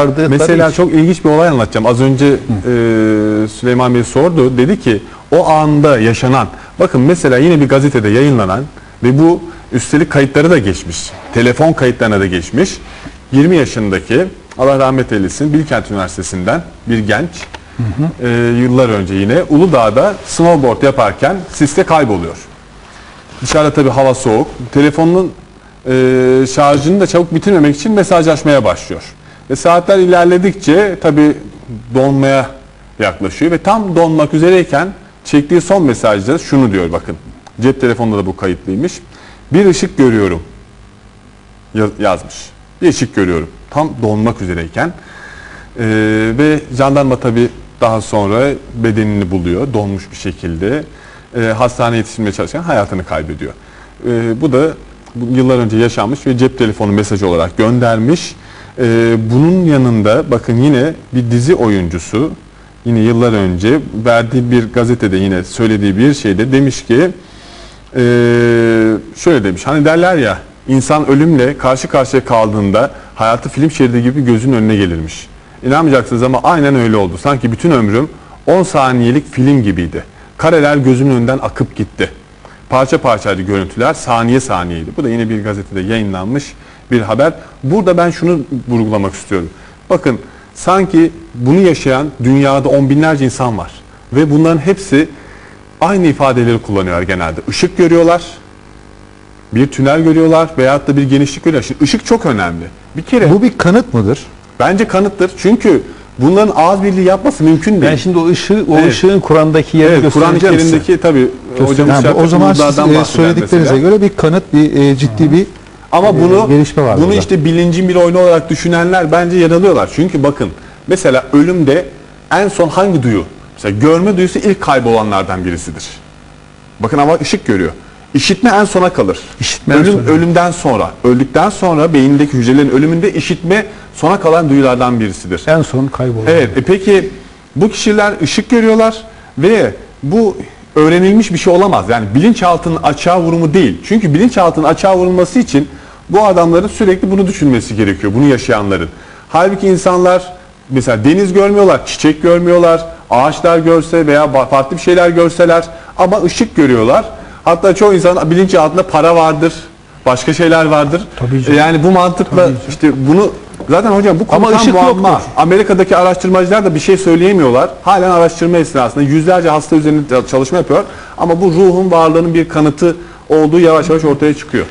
vardı. Mesela çok ilginç bir olay anlatacağım. Az önce e, Süleyman Bey sordu. Dedi ki o anda yaşanan, bakın mesela yine bir gazetede yayınlanan ve bu üstelik kayıtları da geçmiş. Telefon kayıtlarına da geçmiş. 20 yaşındaki Allah rahmet eylesin Bilkent Üniversitesi'nden bir genç e, yıllar önce yine Uludağ'da snowboard yaparken siste kayboluyor. Dışarıda tabii hava soğuk. Telefonun e, şarjını da çabuk bitirmemek için mesajlaşmaya başlıyor. Ve saatler ilerledikçe tabii donmaya yaklaşıyor ve tam donmak üzereyken çektiği son mesajda şunu diyor bakın. Cep telefonunda da bu kayıtlıymış. Bir ışık görüyorum ya- yazmış. Bir ışık görüyorum. Tam donmak üzereyken. Ee, ve jandarma tabii daha sonra bedenini buluyor donmuş bir şekilde. Ee, hastaneye yetiştirmeye çalışırken hayatını kaybediyor. Ee, bu da yıllar önce yaşanmış ve cep telefonu mesajı olarak göndermiş. Ee, bunun yanında bakın yine bir dizi oyuncusu yine yıllar önce verdiği bir gazetede yine söylediği bir şeyde demiş ki ee, şöyle demiş hani derler ya insan ölümle karşı karşıya kaldığında hayatı film şeridi gibi gözün önüne gelirmiş. İnanmayacaksınız ama aynen öyle oldu. Sanki bütün ömrüm 10 saniyelik film gibiydi. Kareler gözümün önünden akıp gitti. Parça parçaydı görüntüler, saniye saniyeydi. Bu da yine bir gazetede yayınlanmış bir haber. Burada ben şunu vurgulamak istiyorum. Bakın sanki bunu yaşayan dünyada on binlerce insan var. Ve bunların hepsi aynı ifadeleri kullanıyorlar genelde. Işık görüyorlar, bir tünel görüyorlar veyahut da bir genişlik görüyorlar. Şimdi ışık çok önemli. Bir kere Bu bir kanıt mıdır? bence kanıttır. Çünkü bunların ağız birliği yapması mümkün değil. Ben şimdi o ışığı, o Evet. ışığın Kur'an'daki yerini evet, Kur'an-ı göstereceğim size. Kerim'deki tabii hocam Yani Şafak o zaman siz e, söylediklerinize göre bir kanıt, bir e, ciddi bir Ama e, bunu gelişme var bunu burada. işte bilincin bir oyunu olarak düşünenler bence yanılıyorlar. Çünkü bakın mesela ölümde en son hangi duyu? Mesela görme duyusu ilk kaybolanlardan birisidir. Bakın ama ışık görüyor. İşitme en sona kalır. İşitme Ölüm sona. ölümden sonra, öldükten sonra beyindeki hücrelerin ölümünde işitme sona kalan duyulardan birisidir. en son kayboldu. Evet. E peki bu kişiler ışık görüyorlar ve bu öğrenilmiş bir şey olamaz. Yani bilinçaltının açığa vurumu değil. Çünkü bilinçaltının açığa vurulması için bu adamların sürekli bunu düşünmesi gerekiyor. Bunu yaşayanların. Halbuki insanlar mesela deniz görmüyorlar, çiçek görmüyorlar, ağaçlar görse veya farklı bir şeyler görseler ama ışık görüyorlar. Hatta çoğu insan bilinçaltında para vardır, başka şeyler vardır. Tabii canım. Yani bu mantıkla Tabii işte bunu zaten hocam bu Ama ışık muamma. yoktur. Amerika'daki araştırmacılar da bir şey söyleyemiyorlar. Halen araştırma esnasında yüzlerce hasta üzerinde çalışma yapıyor. Ama bu ruhun varlığının bir kanıtı olduğu yavaş yavaş ortaya çıkıyor.